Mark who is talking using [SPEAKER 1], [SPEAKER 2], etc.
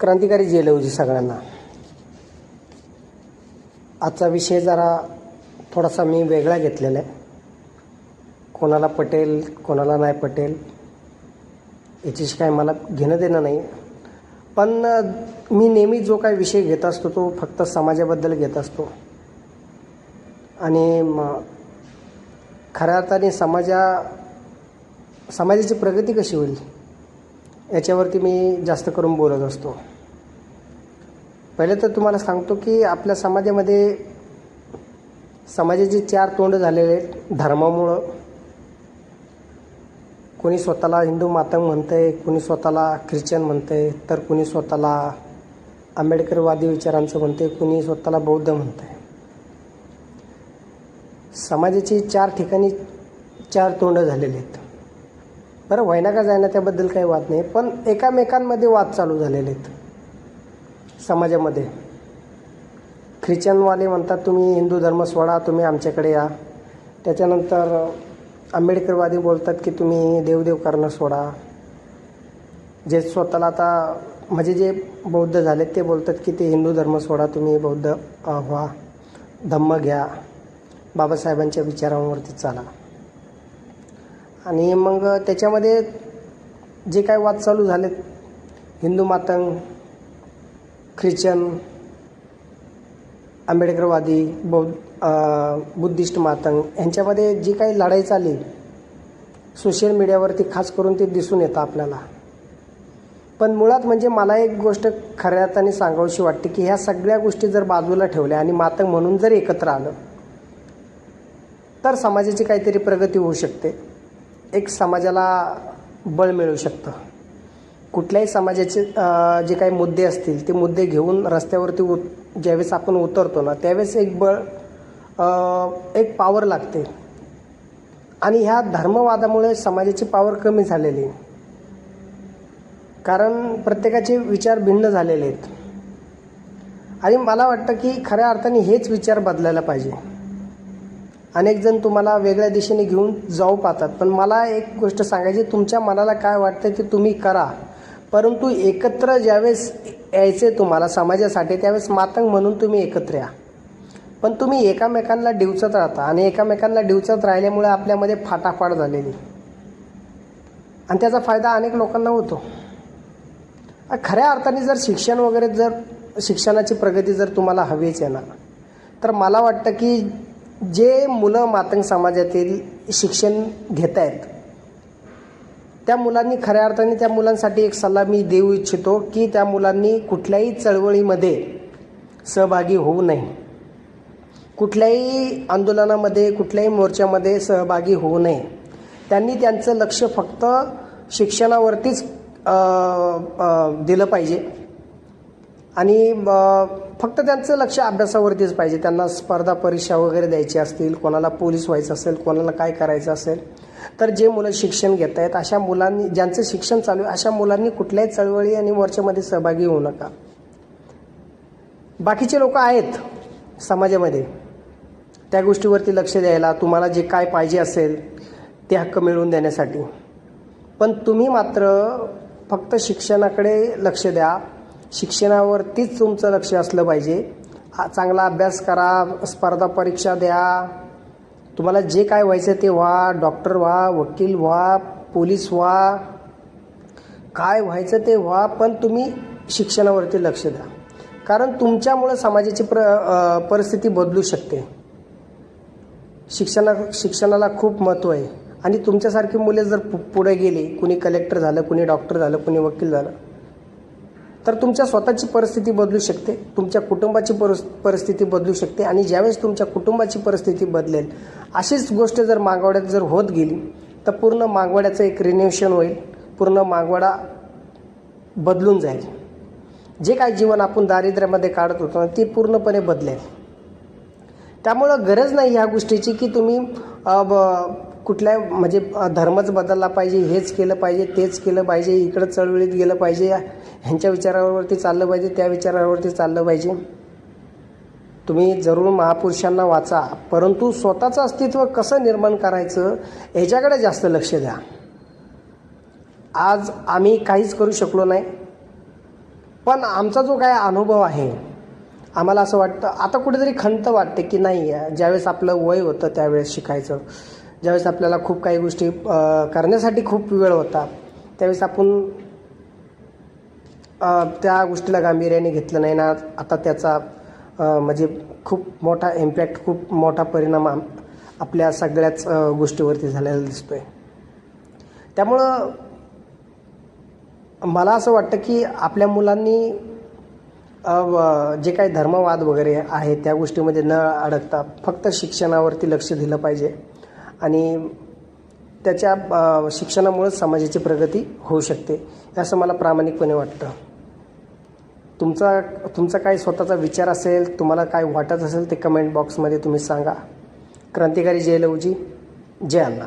[SPEAKER 1] क्रांतिकारी जेल होती सगळ्यांना. आजचा विषय जरा थोडासा मी वेगळा घेतलेला आहे. कोणाला पटेल कोणाला नाही पटेल याच्याशी काय मला घेणं देणं नाही. पण मी नेहमी जो काही विषय घेत असतो तो फक्त समाजाबद्दल घेत असतो. आणि खऱ्या अर्थाने समाजा समाजाची प्रगती कशी होईल? याच्यावरती मी जास्त करून बोलत असतो. पहिले तर तुम्हाला सांगतो की आपल्या समाजामध्ये समाजाचे चार तोंड झालेले आहेत धर्मामुळं. कोणी स्वतःला हिंदू मातंग आहे कोणी स्वतःला ख्रिश्चन म्हणतंय तर कोणी स्वतःला आंबेडकरवादी विचारांचं म्हणते कोणी स्वतःला बौद्ध म्हणतंय. समाजाची चार ठिकाणी चार तोंड झालेले आहेत. बरं व्हायना का जायना त्याबद्दल काही वाद नाही पण एकामेकांमध्ये वाद चालू झालेले आहेत. समाजामध्ये. ख्रिश्चनवाले म्हणतात तुम्ही हिंदू धर्म सोडा तुम्ही आमच्याकडे या. त्याच्यानंतर आंबेडकरवादी बोलतात की तुम्ही देवदेव करणं सोडा. जे स्वतःला आता म्हणजे जे बौद्ध झालेत ते बोलतात की ते हिंदू धर्म सोडा तुम्ही बौद्ध व्हा धम्म घ्या बाबासाहेबांच्या विचारांवरती चाला. आणि मग त्याच्यामध्ये जे काय वाद चालू झालेत हिंदू मातंग ख्रिश्चन आंबेडकरवादी बौद्ध बुद्धिस्ट मातंग यांच्यामध्ये जी काही लढाई चालली सोशल मीडियावरती खास करून ते दिसून येतं आपल्याला. पण मुळात म्हणजे मला एक गोष्ट खऱ्या अर्थाने सांगावीशी वाटते की ह्या सगळ्या गोष्टी जर बाजूला ठेवल्या आणि मातंग म्हणून जर एकत्र आलं तर समाजाची काहीतरी प्रगती होऊ शकते. एक समाजाला बळ मिळू शकतं. कुठल्याही समाजाचे जे काही मुद्दे असतील ते मुद्दे घेऊन रस्त्यावरती उत ज्यावेळेस आपण उतरतो ना त्यावेळेस एक बळ एक पावर लागते. आणि ह्या धर्मवादामुळे समाजाची पावर कमी झालेली आहे. कारण प्रत्येकाचे विचार भिन्न झालेले आहेत. आणि मला वाटतं की खऱ्या अर्थाने हेच विचार बदलायला पाहिजे. अनेक जण तुम्हाला वेगळ्या दिशेने घेऊन जाऊ पाहतात. पण मला एक गोष्ट सांगायची तुमच्या मनाला काय वाटतं ते तुम्ही करा. परंतु एकत्र ज्यावेळेस यायचे तुम्हाला समाजासाठी त्यावेळेस मातंग म्हणून तुम्ही एकत्र या. पण तुम्ही एकामेकांना डिवचत राहता आणि एकामेकांना डिवचत राहिल्यामुळे आपल्यामध्ये फाटाफाट झालेली. आणि त्याचा फायदा अनेक लोकांना होतो. खऱ्या अर्थाने जर शिक्षण वगैरे जर शिक्षणाची प्रगती जर तुम्हाला हवीच आहे ना तर मला वाटतं की जे मुलं मातंग समाजातील शिक्षण घेत आहेत त्या मुलांनी खऱ्या अर्थाने त्या मुलांसाठी एक सल्ला मी देऊ इच्छितो की त्या मुलांनी कुठल्याही चळवळीमध्ये सहभागी होऊ नये. कुठल्याही आंदोलनामध्ये कुठल्याही मोर्चामध्ये सहभागी होऊ नये. त्यांनी त्यांचं लक्ष फक्त शिक्षणावरतीच दिलं पाहिजे. आणि फक्त त्यांचं लक्ष अभ्यासावरतीच पाहिजे. त्यांना स्पर्धा परीक्षा वगैरे द्यायची असतील कोणाला पोलीस व्हायचं असेल कोणाला काय करायचं असेल तर जे मुलं शिक्षण घेत आहेत अशा मुलांनी ज्यांचं शिक्षण चालू आहे अशा मुलांनी कुठल्याही चळवळी आणि मोर्चामध्ये सहभागी होऊ नका. बाकीचे लोक आहेत समाजामध्ये. त्या गोष्टीवरती लक्ष द्यायला तुम्हाला जे काय पाहिजे असेल ते हक्क मिळवून देण्यासाठी. पण तुम्ही मात्र फक्त शिक्षणाकडे लक्ष द्या शिक्षणावरतीच तुमचं लक्ष असलं पाहिजे. चांगला अभ्यास करा स्पर्धा परीक्षा द्या. तुम्हाला जे काय व्हायचं ते व्हा डॉक्टर व्हा वकील व्हा पोलीस व्हा. काय व्हायचं ते व्हा पण तुम्ही शिक्षणावरती लक्ष द्या. कारण तुमच्यामुळं समाजाची प्र परिस्थिती बदलू शकते. शिक्षणा शिक्षणाला खूप महत्त्व आहे. आणि तुमच्यासारखी मुले जर पु पुढे गेली कुणी कलेक्टर झालं कुणी डॉक्टर झालं कुणी वकील झालं तर तुमच्या स्वतःची परिस्थिती बदलू शकते तुमच्या कुटुंबाची परिस परिस्थिती बदलू शकते आणि ज्यावेळेस तुमच्या कुटुंबाची परिस्थिती बदलेल अशीच गोष्ट जर मागवड्यात जर होत गेली तर पूर्ण मागवड्याचं एक रिन्युएशन होईल पूर्ण मागवडा बदलून जाईल. जे काही जीवन आपण दारिद्र्यामध्ये काढत होतो ना ते पूर्णपणे बदलेल. त्यामुळं गरज नाही ह्या गोष्टीची की तुम्ही ब- कुठल्या म्हणजे धर्मच बदलला पाहिजे हेच केलं पाहिजे तेच केलं पाहिजे इकडं चळवळीत गेलं पाहिजे ह्यांच्या विचारावरती चाललं पाहिजे त्या विचारावरती चाललं पाहिजे. तुम्ही जरूर महापुरुषांना वाचा परंतु स्वतःचं अस्तित्व कसं निर्माण करायचं ह्याच्याकडे जास्त लक्ष द्या. आज आम्ही काहीच करू शकलो नाही पण आमचा जो काय अनुभव आहे आम्हाला असं वाटतं आता कुठेतरी खंत वाटते की नाही ज्यावेळेस आपलं वय होतं त्यावेळेस शिकायचं. ज्यावेळेस आपल्याला खूप काही गोष्टी करण्यासाठी खूप वेळ होता त्यावेळेस आपण त्या गोष्टीला गांभीर्याने घेतलं नाही ना आता त्याचा म्हणजे खूप मोठा इम्पॅक्ट खूप मोठा परिणाम आपल्या सगळ्याच गोष्टीवरती झालेला दिसतो आहे त्यामुळं मला असं वाटतं की आपल्या मुलांनी जे काही धर्मवाद वगैरे आहे त्या गोष्टीमध्ये न अडकता फक्त शिक्षणावरती लक्ष दिलं पाहिजे. आणि त्याच्या अ, शिक्षणामुळेच समाजाची प्रगती होऊ शकते असं मला प्रामाणिकपणे वाटतं. तुमचा तुमचा काय स्वतःचा विचार असेल तुम्हाला काय वाटत असेल ते कमेंट बॉक्समध्ये तुम्ही सांगा. क्रांतिकारी जय लवजी जय अण्णा.